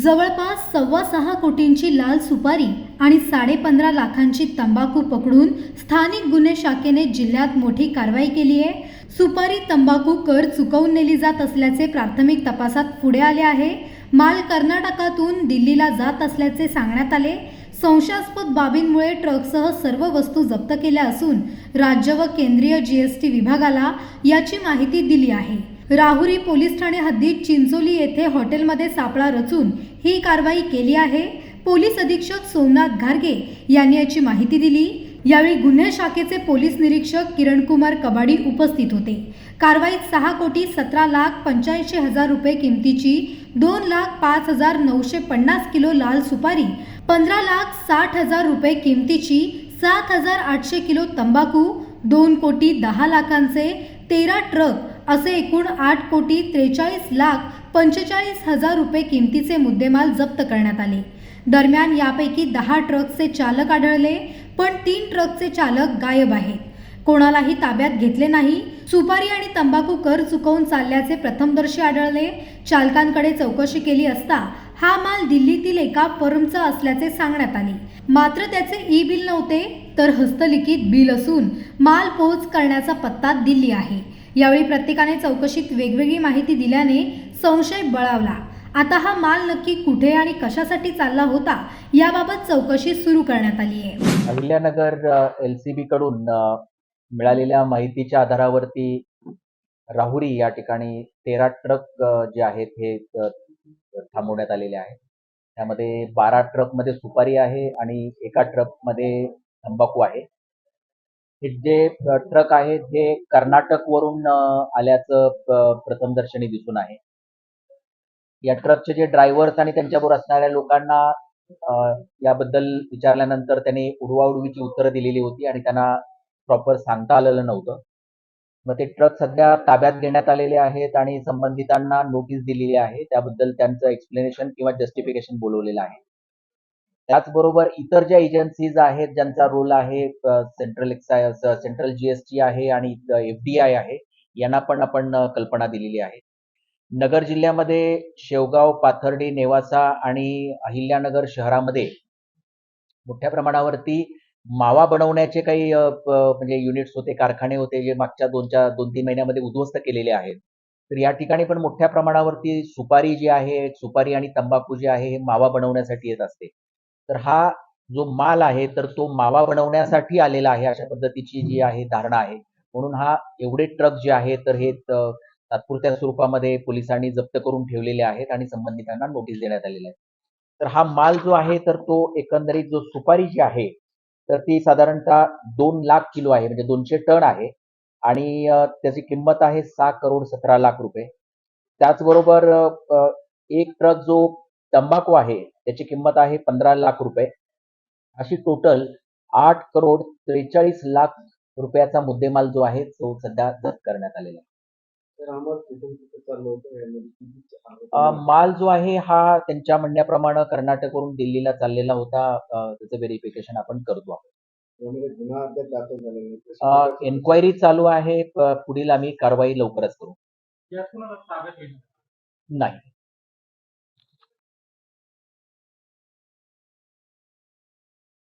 जवळपास सव्वा सहा कोटींची लाल सुपारी आणि साडेपंधरा लाखांची तंबाखू पकडून स्थानिक गुन्हे शाखेने जिल्ह्यात मोठी कारवाई केली आहे. सुपारी तंबाखू कर चुकवून नेली जात असल्याचे प्राथमिक तपासात पुढे आले आहे. माल कर्नाटकातून दिल्लीला जात असल्याचे सांगण्यात आले. संशयास्पद बाबींमुळे ट्रकसह सर्व वस्तू जप्त केल्या असून राज्य व केंद्रीय जी एस टी विभागाला याची माहिती दिली आहे. राहुरी पोलीस ठाणे हद्दीत चिंचोली येथे हॉटेलमध्ये सापळा रचून ही कारवाई केली आहे. पोलीस अधीक्षक सोमनाथ घारगे यांनी याची माहिती दिली. यावेळी गुन्हे शाखेचे पोलीस निरीक्षक किरणकुमार कबाडी उपस्थित होते. कारवाईत सहा कोटी सतरा लाख पंच्याऐंशी हजार रुपये किमतीची दोन लाख पाच हजार नऊशे पन्नास किलो लाल सुपारी पंधरा लाख साठ हजार रुपये किमतीची सात हजार आठशे किलो तंबाखू दोन कोटी दहा लाखांचे तेरा ट्रक असे एकूण आठ कोटी त्रेचाळीस लाख पंचेचाळीस हजार रुपये किमतीचे मुद्देमाल जप्त करण्यात आले. दरम्यान यापैकी दहा ट्रकचे चालक आढळले पण तीन ट्रकचे चालक गायब आहेत. कोणालाही ताब्यात घेतले नाही. सुपारी आणि तंबाखू कर चुकवून चालल्याचे प्रथमदर्शी आढळले. चालकांकडे चौकशी केली असता हा माल दिल्लीतील एका फर्मचा असल्याचे सांगण्यात आले. मात्र त्याचे ई बिल नव्हते तर हस्तलिखित बिल असून माल पोहोच करण्याचा पत्ता दिल्ली आहे. यावेळी प्रत्येकाने चौकशीत वेगवेगळी माहिती दिल्याने संशय बळावला. आता हा माल नक्की कुठे आणि कशासाठी चालला होता याबाबत चौकशी सुरू करण्यात आली आहे. अहिल्यानगर एल सी बी कडून मिळालेल्या माहितीच्या आधारावरती राहुरी या ठिकाणी तेरा ट्रक जे आहेत हे थांबवण्यात आलेले आहेत. त्यामध्ये बारा ट्रकमध्ये सुपारी आहे आणि एका ट्रकमध्ये तंबाखू आहे. हे जे ट्रक आहेत हे कर्नाटक वरून आल्याचं प्रथमदर्शनी दिसून आहे. या ट्रकचे जे ड्रायव्हर्स आणि त्यांच्याबरोबर असणाऱ्या लोकांना याबद्दल विचारल्यानंतर त्यांनी उडवाउडवीची उत्तरं दिलेली होती आणि त्यांना प्रॉपर सांगता आलेलं नव्हतं. मग ते ट्रक सध्या ताब्यात घेण्यात आलेले आहेत आणि संबंधितांना नोटीस दिलेली आहे. त्याबद्दल त्यांचं एक्सप्लेनेशन किंवा जस्टिफिकेशन बोलवलेलं आहे. त्याचबरोबर इतर ज्या एजन्सीज आहेत ज्यांचा रोल आहे सेंट्रल एक्साय सेंट्रल जीएसटी आहे आणि एफडीआय आहे यांना पण आपण कल्पना दिलेली आहे. नगर जिल्ह्यामध्ये शेवगाव पाथर्डी नेवासा आणि अहिल्यानगर शहरामध्ये मोठ्या प्रमाणावरती मावा बनवण्याचे काही म्हणजे युनिट्स होते कारखाने होते जे मागच्या दोनच्या दोन तीन महिन्यामध्ये उद्ध्वस्त केलेले आहेत. तर या ठिकाणी पण मोठ्या प्रमाणावरती सुपारी जी आहे सुपारी आणि तंबाखू जे आहे हे मावा बनवण्यासाठी येत असते. तर हा जो माल आहे तर तो मावा बनवण्यासाठी आलेला आहे अशा पद्धतीची जी आहे धारणा आहे. म्हणून हा एवढे ट्रक जे आहे तर हे तात्पुरत्या स्वरूपामध्ये पोलिसांनी जप्त करून ठेवलेले आहेत आणि संबंधितांना नोटीस देण्यात आलेल्या आहे. तर हा माल जो आहे तर तो एकंदरीत जो सुपारी जी आहे तर ती साधारणतः दोन लाख किलो आहे म्हणजे दोनशे टन आहे. आणि त्याची किंमत आहे सहा करोड सतरा लाख रुपये. त्याचबरोबर एक ट्रक जो तंबाखू आहे त्याची किंमत आहे पंधरा लाख रुपये. अशी टोटल आठ करोड त्रेचाळीस लाख रुपयाचा मुद्देमाल जो आहे तो सध्या जप्त करण्यात आलेला आहे. माल जो आहे हा त्यांच्या म्हणण्याप्रमाणे कर्नाटकवरून दिल्लीला चाललेला होता. त्याचं व्हेरिफिकेशन आपण करतो आहोत. एन्क्वायरी चालू आहे. पुढील आम्ही कारवाई लवकरच करू. नाही.